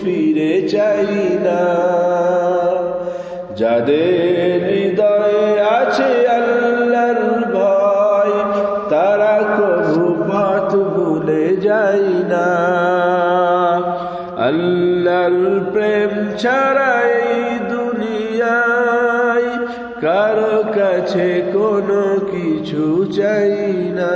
ফিরে চাই না। যাদের হৃদয়ে আছে আল্লাহর ভয়, তারা কবু পথ ভুলে যাই না। আল্লাহর প্রেম ছাড়াই দুনিয়ায় কারও কাছে কোনো কিছু চাই না।